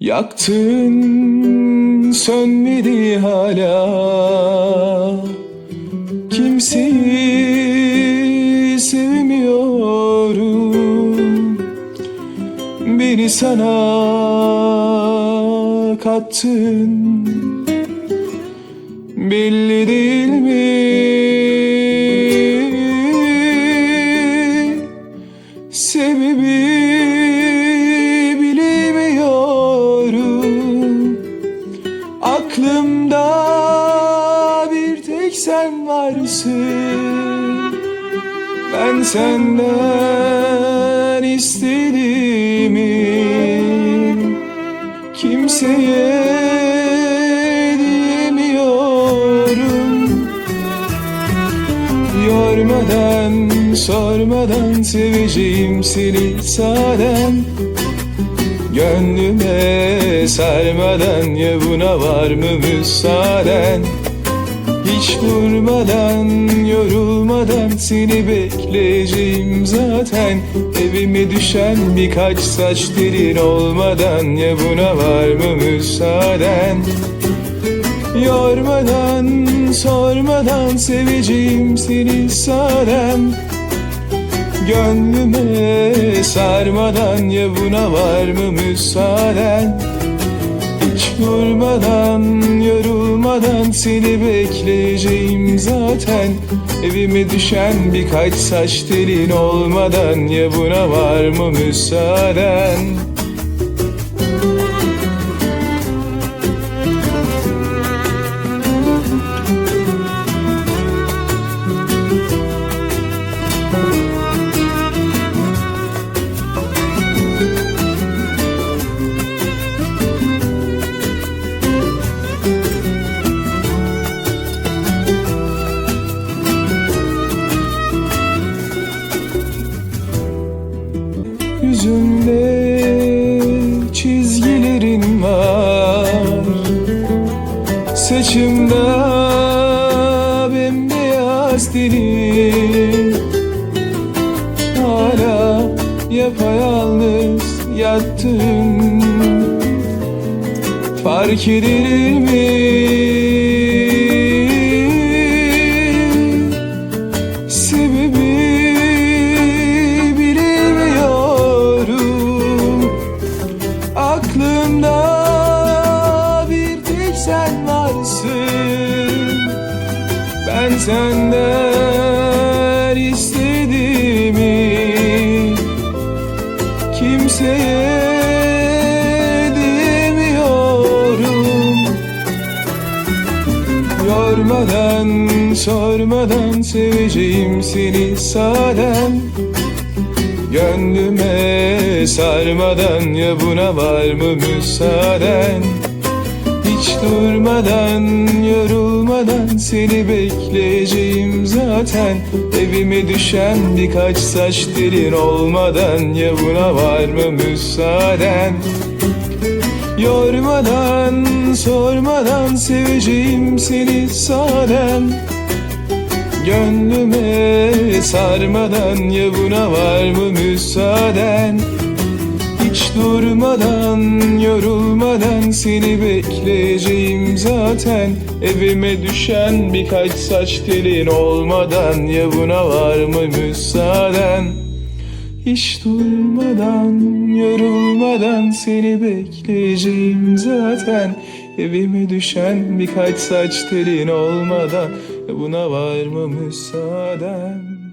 Yaktın sönmedi hala. Kimseyi sevmiyorum. Beni sana kattın sen varsın Ben senden istediğimi Kimseye diyemiyorum. Yormadan, sormadan seveceğim seni saden Gönlüme sarmadan ya buna var mı müsaaden Hiç durmadan, yorulmadan seni bekleyeceğim zaten. Evime düşen birkaç saç telin olmadan ya buna var mı müsaaden? Yormadan, sormadan seveceğim seni sadem Gönlüme sarmadan ya buna var mı müsaaden durmadan, yorulmadan seni bekleyeceğim zaten. Evime düşen birkaç saç telin olmadan ya buna var mı müsaaden tenin Hala yapayalnız yattın Fark edilir mi? Sebebi bilemiyorum. Aklımda senden istediğimi Kimseye diyemiyorum. Yormadan, sormadan seveceğim seni sadem Gönlüme sarmadan ya buna var mı müsaaden? Hiç durmadan, yorulmadan seni bekleyeceğim zaten. Evime düşen birkaç saç telin olmadan ya buna var mı müsaaden? Yormadan, sormadan seveceğim seni sadem Gönlüme sarmadan ya buna var mı müsaaden Hiç durmadan, yorulmadan seni bekleyeceğim zaten. Evime düşen birkaç saç telin olmadan ya buna var mı müsaaden? Hiç durmadan, yorulmadan seni bekleyeceğim zaten. Evime düşen birkaç saç telin olmadan Buna var mı müsaaden?